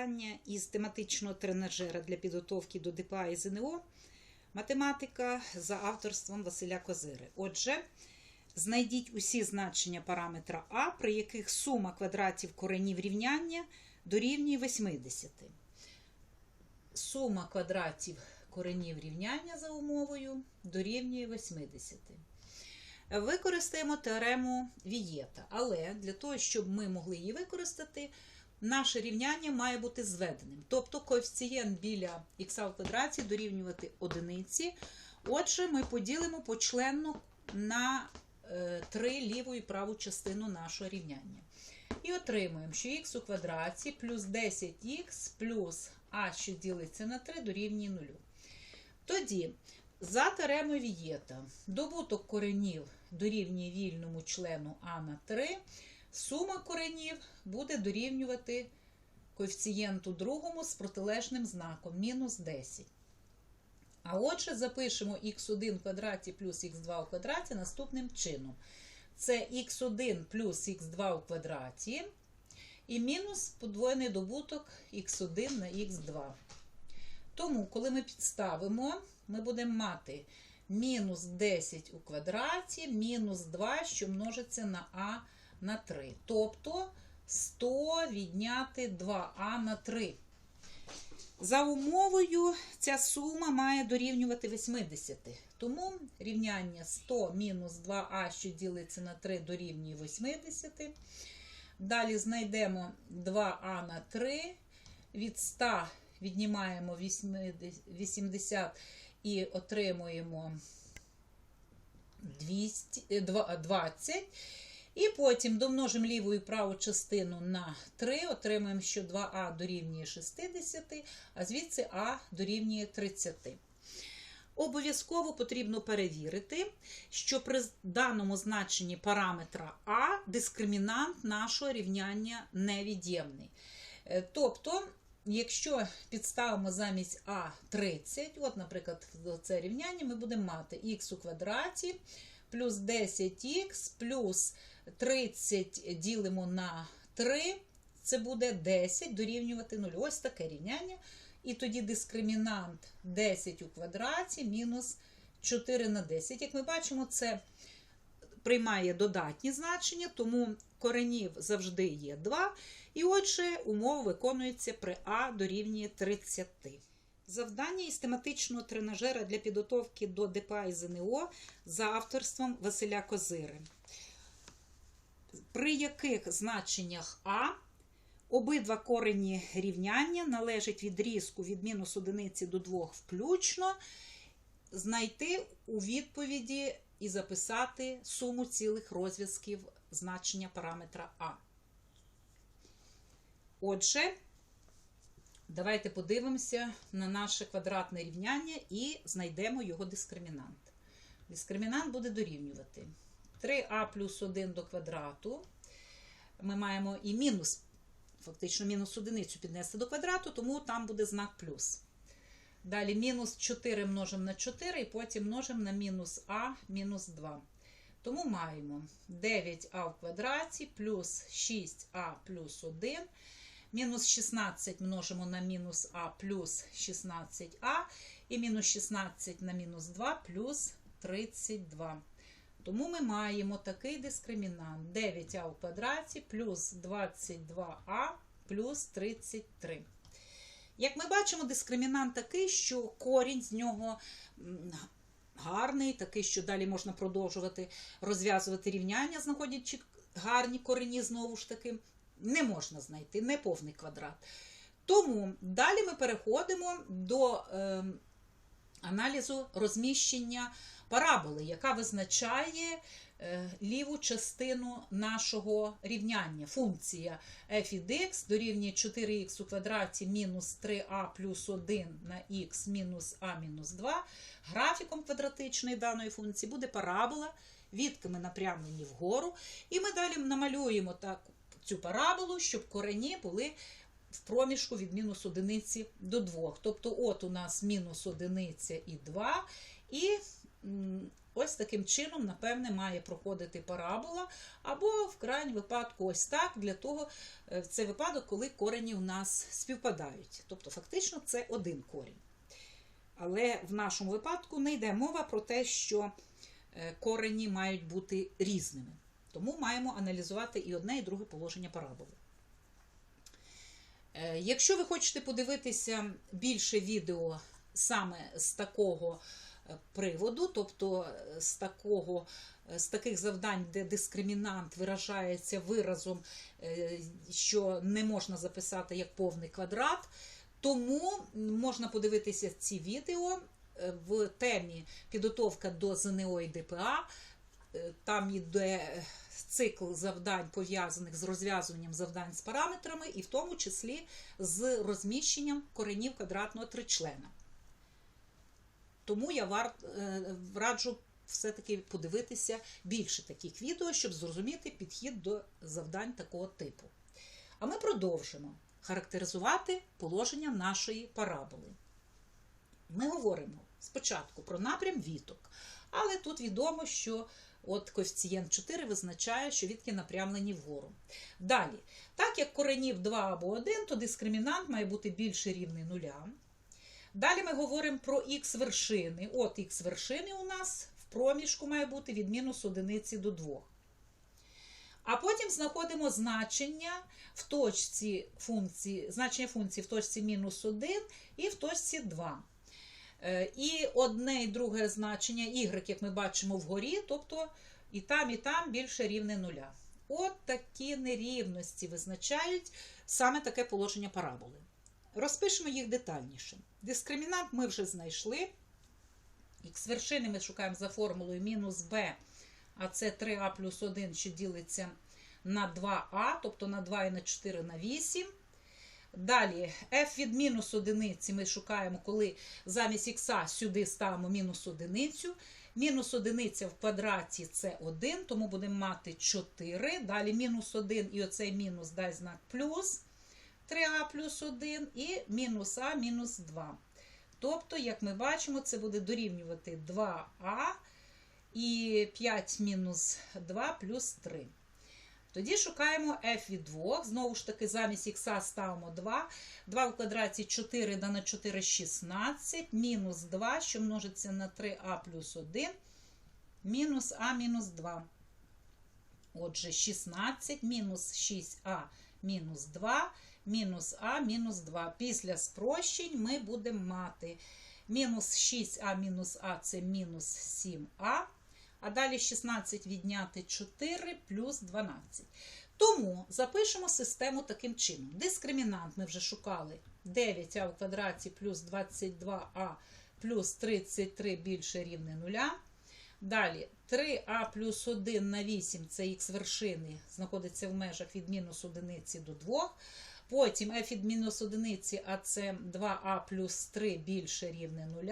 завдання із тематичного тренажера для підготовки до ДПА і ЗНО математика за авторством Василя Козири. Отже, знайдіть усі значення параметра А, при яких сума квадратів коренів рівняння дорівнює 80. Сума квадратів коренів рівняння за умовою дорівнює 80. Використаємо теорему Вієта, але для того, щоб ми могли її використати, наше рівняння має бути зведеним. Тобто коефіцієнт біля х в квадраті дорівнювати одиниці. Отже, ми поділимо почленно на е, 3 ліву і праву частину нашого рівняння. І отримуємо, що х у квадраті плюс 10х плюс а, що ділиться на 3, дорівнює 0. Тоді, за теоремою Вієта, добуток коренів дорівнює вільному члену а на 3, сума коренів буде дорівнювати коефіцієнту другому з протилежним знаком мінус 10. А отже, запишемо х1 в квадраті плюс х2 у квадраті наступним чином. Це х1 плюс х2 у квадраті і мінус подвоєний добуток х1 на х2. Тому, коли ми підставимо, ми будемо мати мінус 10 у квадраті, мінус 2, що множиться на а на 3. Тобто 100 відняти 2а на 3. За умовою ця сума має дорівнювати 80. Тому рівняння 100 мінус 2а, що ділиться на 3, дорівнює 80. Далі знайдемо 2а на 3. Від 100 віднімаємо 80 і отримуємо 200, 20. І потім домножимо ліву і праву частину на 3, отримаємо, що 2а дорівнює 60, а звідси а дорівнює 30. Обов'язково потрібно перевірити, що при даному значенні параметра А дискримінант нашого рівняння невід'ємний. Тобто, якщо підставимо замість А 30, от, наприклад, це рівняння, ми будемо мати х у квадраті плюс 10х плюс 30 ділимо на 3, це буде 10 дорівнювати 0. Ось таке рівняння. І тоді дискримінант 10 у квадраті мінус 4 на 10. Як ми бачимо, це приймає додатні значення, тому коренів завжди є 2. І отже, умова виконується при А дорівнює 30. Завдання із тематичного тренажера для підготовки до ДПА і ЗНО за авторством Василя Козири. При яких значеннях А обидва корені рівняння належать відрізку від мінус одиниці до 2 включно, знайти у відповіді і записати суму цілих розв'язків значення параметра А. Отже, давайте подивимося на наше квадратне рівняння і знайдемо його дискримінант. Дискримінант буде дорівнювати 3а плюс 1 до квадрату. Ми маємо і мінус, фактично мінус одиницю піднести до квадрату, тому там буде знак плюс. Далі мінус 4 множимо на 4 і потім множимо на мінус а мінус 2. Тому маємо 9а в квадраті плюс 6а плюс 1. Мінус 16 множимо на мінус а плюс 16а. І мінус 16 на мінус 2 плюс 32. Тому ми маємо такий дискримінант 9а у квадраті плюс 22а плюс 33. Як ми бачимо, дискримінант такий, що корінь з нього гарний, такий, що далі можна продовжувати розв'язувати рівняння, знаходячи гарні корені, знову ж таки, не можна знайти неповний квадрат. Тому далі ми переходимо до е, аналізу розміщення параболи, яка визначає е, ліву частину нашого рівняння. Функція f від x дорівнює 4х у квадраті мінус 3а плюс 1 на х мінус а мінус 2. Графіком квадратичної даної функції буде парабола, відками напрямлені вгору. І ми далі намалюємо так, цю параболу, щоб корені були в проміжку від мінус одиниці до 2. Тобто, от у нас мінус одиниця і 2. І ось таким чином, напевне, має проходити парабола, або в крайньому випадку ось так, для того, е, це випадок, коли корені у нас співпадають. Тобто, фактично, це один корінь. Але в нашому випадку не йде мова про те, що е, корені мають бути різними. Тому маємо аналізувати і одне, і друге положення параболи. Е, Якщо ви хочете подивитися більше відео саме з такого е, приводу, тобто е, з, такого, з таких завдань, де дискримінант виражається виразом, що не можна записати як повний квадрат, тому можна подивитися ці відео в темі підготовка до ЗНО і ДПА. Там йде цикл завдань, пов'язаних з розв'язуванням завдань з параметрами, і в тому числі з розміщенням коренів квадратного тричлена. Тому я е, раджу все-таки подивитися більше таких відео, щоб зрозуміти підхід до завдань такого типу. А ми продовжимо характеризувати положення нашої параболи. Ми говоримо спочатку про напрям віток, але тут відомо, що от коефіцієнт 4 визначає, що вітки напрямлені вгору. Далі, так як коренів 2 або 1, то дискримінант має бути більше рівний нуля. Далі ми говоримо про х вершини. От х вершини у нас в проміжку має бути від мінус одиниці до 2. А потім знаходимо значення в точці функції, значення функції в точці мінус 1 і в точці 2. Е, І одне і друге значення y, як ми бачимо вгорі, тобто і там, і там більше рівне нуля. От такі нерівності визначають саме таке положення параболи. Розпишемо їх детальніше. Дискримінант ми вже знайшли. Х вершини ми шукаємо за формулою мінус b, а це 3а плюс 1, що ділиться на 2а, тобто на 2 і на 4 на 8. Далі f від мінус одиниці ми шукаємо, коли замість х сюди ставимо мінус одиницю. Мінус одиниця в квадраті це 1, тому будемо мати 4. Далі мінус 1 і оцей мінус дай знак плюс 3а плюс 1 і мінус а мінус 2. Тобто, як ми бачимо, це буде дорівнювати 2а і 5 мінус 2 плюс 3. Тоді шукаємо f від 2. Знову ж таки, замість х ставимо 2. 2 в квадраті 4 да на 4 16, мінус 2, що множиться на 3а плюс 1, мінус а мінус 2. Отже, 16 мінус 6а мінус 2, мінус а мінус 2. Після спрощень ми будемо мати мінус 6а мінус а це мінус 7а. А далі 16 відняти 4 плюс 12. Тому запишемо систему таким чином. Дискримінант ми вже шукали 9а в квадраті плюс 22а плюс 33 більше рівне 0. Далі 3а плюс 1 на 8 це х вершини, знаходиться в межах від мінус 1 до 2. Потім f від мінус 1, а це 2а плюс 3 більше рівне 0.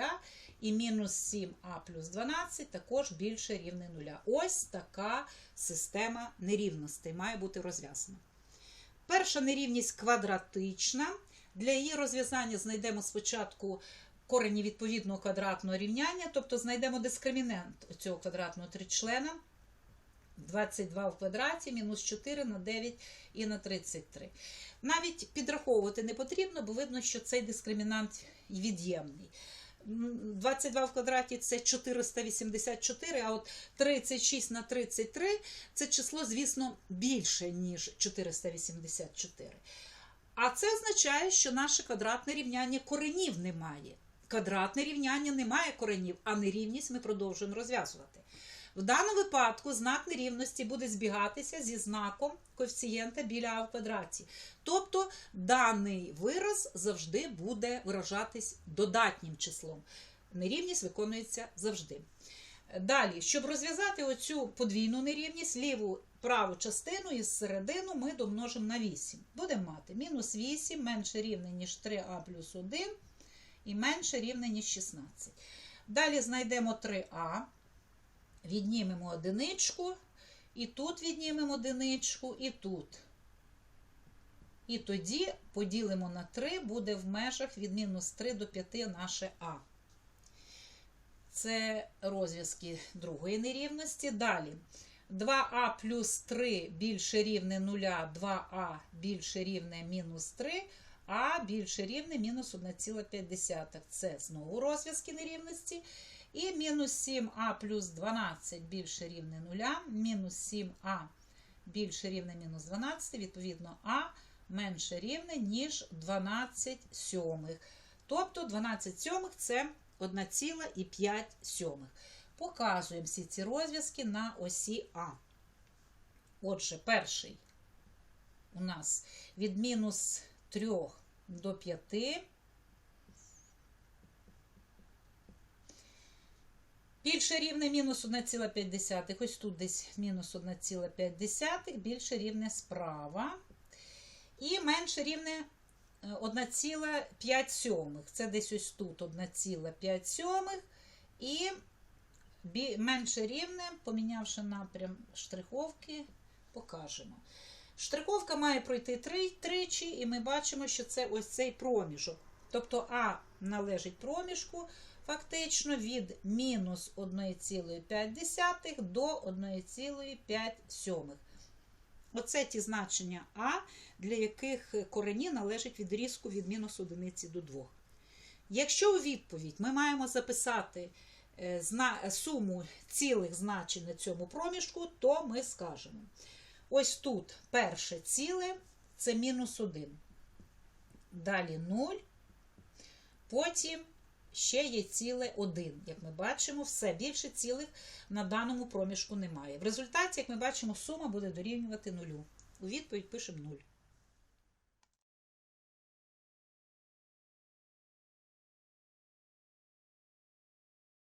І мінус 7а плюс 12 також більше рівне 0. Ось така система нерівностей має бути розв'язана. Перша нерівність квадратична. Для її розв'язання знайдемо спочатку корені відповідного квадратного рівняння, тобто знайдемо дискримінант цього квадратного тричлена. 22 в квадраті, мінус 4 на 9 і на 33. Навіть підраховувати не потрібно, бо видно, що цей дискримінант від'ємний. 22 в квадраті це 484, а от 36 на 33 це число, звісно, більше, ніж 484. А це означає, що наше квадратне рівняння коренів немає. Квадратне рівняння не має коренів, а нерівність ми продовжуємо розв'язувати. В даному випадку знак нерівності буде збігатися зі знаком коефіцієнта біля а в квадраті. Тобто даний вираз завжди буде виражатись додатнім числом. Нерівність виконується завжди. Далі, щоб розв'язати оцю подвійну нерівність, ліву праву частину із середину ми домножимо на 8. Будемо мати мінус 8 менше рівне, ніж 3а плюс 1 і менше рівне, ніж 16. Далі знайдемо 3а. Віднімемо одиничку, і тут віднімемо одиничку, і тут. І тоді поділимо на 3, буде в межах від мінус 3 до 5 наше А. Це розв'язки другої нерівності. Далі 2а плюс 3 більше рівне 0, 2а більше рівне мінус 3, а більше рівне мінус 1,5. Це знову розв'язки нерівності. І мінус 7а плюс 12 більше рівне 0, мінус 7а більше рівне мінус 12, відповідно, а менше рівне, ніж 12 сьомих. Тобто 12 сьомих це 1,5 сьомих. Показуємо всі ці розв'язки на осі А. Отже, перший у нас від мінус 3 до 5. Більше рівне мінус 1,5. Ось тут десь мінус 1,5, більше рівне справа. І менше рівне 1,5 сьомих. Це десь ось тут 1,5 сьомих. І менше рівне, помінявши напрям штриховки, покажемо. Штриховка має пройти три, тричі, і ми бачимо, що це ось цей проміжок. Тобто А належить проміжку фактично від мінус 1,5 до 1,5. Оце ті значення А, для яких корені належать відрізку від мінус 1 до 2. Якщо у відповідь ми маємо записати суму цілих значень на цьому проміжку, то ми скажемо. Ось тут перше ціле це мінус 1. Далі 0. Потім ще є ціле 1. Як ми бачимо, все більше цілих на даному проміжку немає. В результаті, як ми бачимо, сума буде дорівнювати нулю. У відповідь пишемо 0.